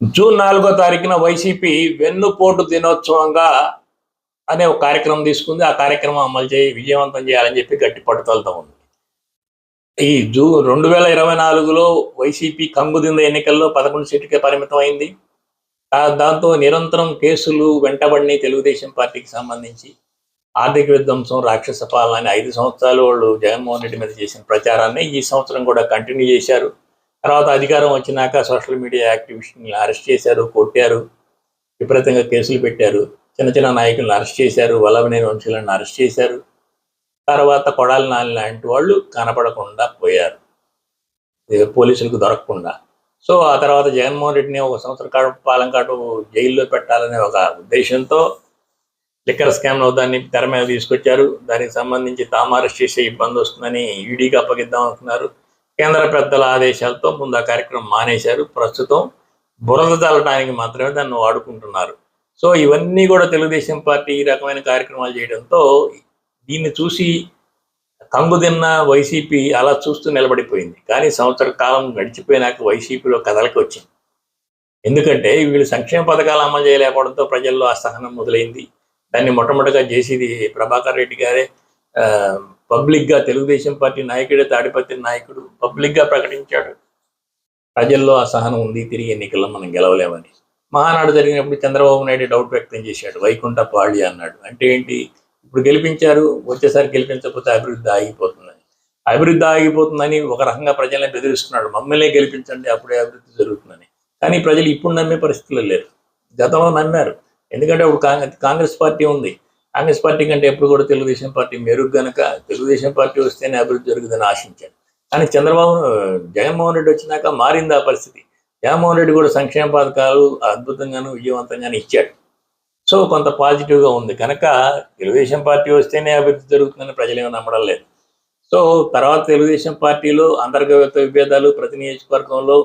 June నాలుగో తారీఖున YCP వెన్నుపోటు దినోత్సవంగా అనే ఒక కార్యక్రమం తీసుకుంది. ఆ కార్యక్రమం అమలు చేయి విజయవంతం చేయాలని చెప్పి గట్టి పట్టుదలతో ఉంది. ఈ జూ రెండు వేల ఇరవై నాలుగులో వైసీపీ కంగుదింద ఎన్నికల్లో పదకొండు సీట్లకే పరిమితం అయింది. దాంతో నిరంతరం కేసులు వెంటబడినాయి తెలుగుదేశం పార్టీకి సంబంధించి. ఆర్థిక విధ్వంసం రాక్షస పాలన అని ఐదు సంవత్సరాలు వాళ్ళు జగన్మోహన్ రెడ్డి మీద చేసిన ప్రచారాన్ని ఈ సంవత్సరం కూడా కంటిన్యూ చేశారు. తర్వాత అధికారం వచ్చినాక సోషల్ మీడియా యాక్టివిస్ట్ని అరెస్ట్ చేశారు కొట్టారు విపరీతంగా కేసులు పెట్టారు. చిన్న చిన్న నాయకులను అరెస్ట్ చేశారు వల్లభనేని వంశీలను అరెస్ట్ చేశారు. తర్వాత కొడాలి నాని లాంటి వాళ్ళు కనపడకుండా పోయారు. పోలీసులకు దొరకకుండా. సో ఆ తర్వాత జగన్మోహన్ రెడ్డిని ఒక సంవత్సర కాడు పాలన కాటు జైల్లో పెట్టాలనే ఒక ఉద్దేశంతో లిక్కర్ స్కామ్ దాన్ని తెర మీద తీసుకొచ్చారు. దానికి సంబంధించి తాము అరెస్ట్ చేసే ఇబ్బంది వస్తుందని ఈడీకి అప్పగిద్దాం అనుకున్నారు. కేంద్ర పెద్దల ఆదేశాలతో ముందు ఆ కార్యక్రమం మానేశారు. ప్రస్తుతం బురద చల్లడానికి మాత్రమే దాన్ని వాడుకుంటున్నారు. సో ఇవన్నీ కూడా తెలుగుదేశం పార్టీ ఈ రకమైన కార్యక్రమాలు చేయడంతో దీన్ని చూసి కంగుదిన్న వైసీపీ అలా చూస్తూ నిలబడిపోయింది. కానీ సంవత్సర కాలం గడిచిపోయినాక వైసీపీలో కథలకి వచ్చింది. ఎందుకంటే వీళ్ళు సంక్షేమ పథకాలు అమలు చేయలేకపోవడంతో ప్రజల్లో అసహనం మొదలైంది. దాన్ని మొట్టమొదటిగా చేసేది ప్రభాకర్ రెడ్డి గారే ఆ, పబ్లిక్గా తెలుగుదేశం పార్టీ నాయకుడే తాడిపత్రి నాయకుడు పబ్లిక్గా ప్రకటించాడు. ప్రజల్లో అసహనం ఉంది. తిరిగి ఎన్నికల్లో మనం గెలవలేమని. మహానాడు జరిగినప్పుడు చంద్రబాబు నాయుడు డౌట్ వ్యక్తం చేశాడు. వైకుంఠ పాళి అన్నాడు. అంటే ఏంటి? ఇప్పుడు గెలిపించారు వచ్చేసారి గెలిపించకపోతే అభివృద్ధి ఆగిపోతుందని. అభివృద్ధి ఆగిపోతుందని ఒక రకంగా ప్రజల్ని బెదిరిస్తున్నాడు. మమ్మల్ని గెలిపించండి అప్పుడే అభివృద్ధి జరుగుతుందని. కానీ ప్రజలు ఇప్పుడు నమ్మే పరిస్థితులు లేరు. గతంలో నమ్మారు. ఎందుకంటే ఇప్పుడు కాంగ్రెస్ కాంగ్రెస్ పార్టీ ఉంది. కాంగ్రెస్ పార్టీ కంటే ఎప్పుడు కూడా తెలుగుదేశం పార్టీ మెరుగు గనక తెలుగుదేశం పార్టీ వస్తేనే అభివృద్ధి జరుగుతుందని ఆశించాడు కానీ చంద్రబాబు జగన్మోహన్ రెడ్డి వచ్చినాక మారింది ఆ పరిస్థితి. జగన్మోహన్ రెడ్డి కూడా సంక్షేమ పథకాలు అద్భుతంగాను విజయవంతంగాను ఇచ్చాడు. సో కొంత పాజిటివ్గా ఉంది. కనుక తెలుగుదేశం పార్టీ వస్తేనే అభివృద్ధి జరుగుతుందని ప్రజలేమో నమ్మడం లేదు. సో తర్వాత తెలుగుదేశం పార్టీలో అంతర్గత విభేదాలు ప్రతి నియోజకవర్గంలో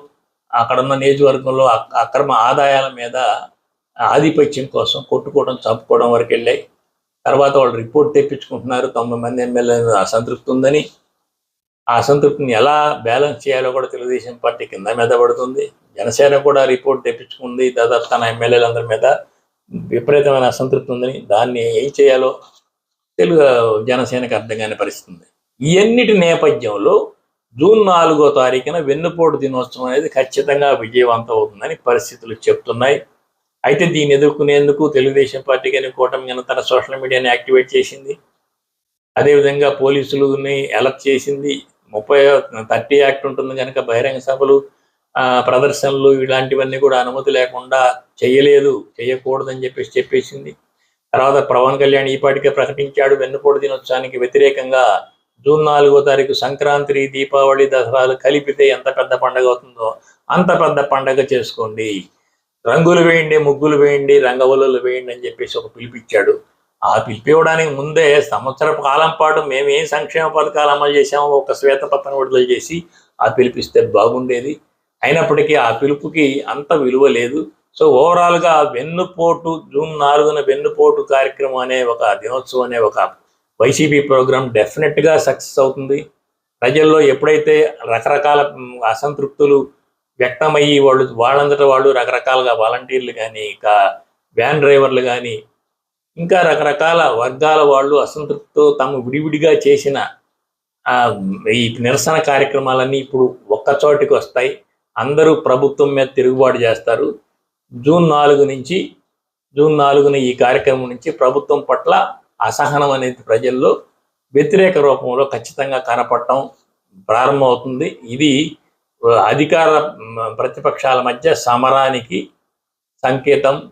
అక్కడ ఉన్న నియోజకవర్గంలో అక్రమ ఆదాయాల మీద ఆధిపత్యం కోసం కొట్టుకోవడం చంపుకోవడం వరకు వెళ్ళాయి. తర్వాత వాళ్ళు రిపోర్ట్ తెప్పించుకుంటున్నారు. తొంభై మంది ఎమ్మెల్యేలు అసంతృప్తి ఉందని. ఆ అసంతృప్తిని ఎలా బ్యాలెన్స్ చేయాలో కూడా తెలుగుదేశం పార్టీ కింద మీద పడుతుంది. జనసేన కూడా రిపోర్ట్ తెప్పించుకుంది. దాదాపు తన ఎమ్మెల్యేలందరి మీద విపరీతమైన అసంతృప్తి ఉందని. దాన్ని ఏం చేయాలో తెలుగు జనసేనకి అర్థం కాని పరిస్థితి ఉంది ఇవన్నిటి నేపథ్యంలో జూన్ నాలుగో తారీఖున వెన్నుపోటు దినోత్సవం అనేది ఖచ్చితంగా విజయవంతం అవుతుందని పరిస్థితులు చెప్తున్నాయి. అయితే దీన్ని ఎదుర్కొనేందుకు తెలుగుదేశం పార్టీ కానీ కూటమి కానీ తన సోషల్ మీడియాని యాక్టివేట్ చేసింది. అదేవిధంగా పోలీసులని అలర్ట్ చేసింది. ముప్పై థర్టీ యాక్ట్ ఉంటుంది కనుక బహిరంగ సభలు ప్రదర్శనలు ఇలాంటివన్నీ కూడా అనుమతి లేకుండా చేయలేదు చేయకూడదని చెప్పేసి చెప్పేసింది. తర్వాత పవన్ కళ్యాణ్ ఈపాటికే ప్రకటించాడు వెన్నుపోటు దినోత్సవానికి వ్యతిరేకంగా జూన్ నాలుగో తారీఖు సంక్రాంతి దీపావళి దసరాలు కలిపితే ఎంత పెద్ద పండగ అవుతుందో అంత పెద్ద పండగ చేసుకోండి. రంగులు వేయండి ముగ్గులు వేయండి రంగవల్లులు వేయండి అని చెప్పేసి ఒక పిలిపిచ్చాడు. ఆ పిలిపివ్వడానికి ముందే సంవత్సర కాలం పాటు మేము ఏం సంక్షేమ పథకాలు అమలు చేసామో ఒక శ్వేతపత్రం విడుదల చేసి ఆ పిలిపిస్తే బాగుండేది. అయినప్పటికీ ఆ పిలుపుకి అంత విలువ లేదు. సో ఓవరాల్గా వెన్నుపోటు జూన్ నాలుగున వెన్నుపోటు కార్యక్రమం అనే ఒక దినోత్సవం అనే ఒక వైసీపీ ప్రోగ్రాం డెఫినెట్గా సక్సెస్ అవుతుంది. ప్రజల్లో ఎప్పుడైతే రకరకాల అసంతృప్తులు వ్యక్తమయ్యి వాళ్ళు వాళ్ళంతటా వాళ్ళు రకరకాలుగా వాలంటీర్లు కానీ ఇంకా వ్యాన్ డ్రైవర్లు కానీ ఇంకా రకరకాల వర్గాల వాళ్ళు అసంతృప్తితో తాము విడివిడిగా చేసిన ఈ నిరసన కార్యక్రమాలన్నీ ఇప్పుడు ఒక్క చోటికి వస్తాయి. అందరూ ప్రభుత్వం మీద తిరుగుబాటు చేస్తారు. జూన్ నాలుగు నుంచి జూన్ నాలుగున ఈ కార్యక్రమం నుంచి ప్రభుత్వం పట్ల అసహనం అనేది ప్రజల్లో వ్యతిరేక రూపంలో ఖచ్చితంగా కనపడటం ప్రారంభమవుతుంది. ఇది అధికార ప్రతిపక్షాల మధ్య సమరానికి సంకేతం